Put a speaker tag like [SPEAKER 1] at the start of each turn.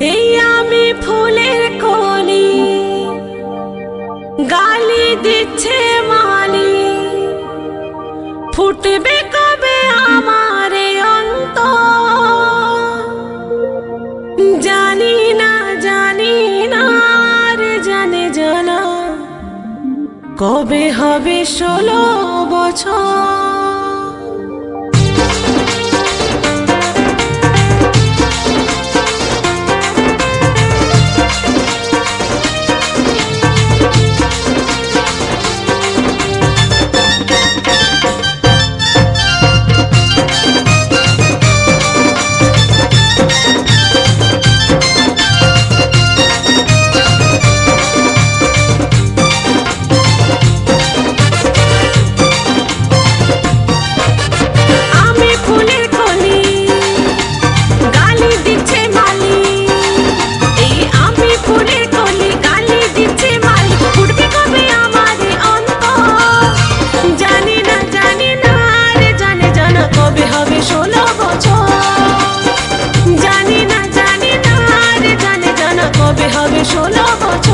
[SPEAKER 1] এই আমি ফুলের কলি, গালি দিচ্ছে মালি। ফুটবে কবে আমার এই অন্তর? জানি না জানি না জানে জানা। কবে হবে ষোলো বছর? হবে হবে বছর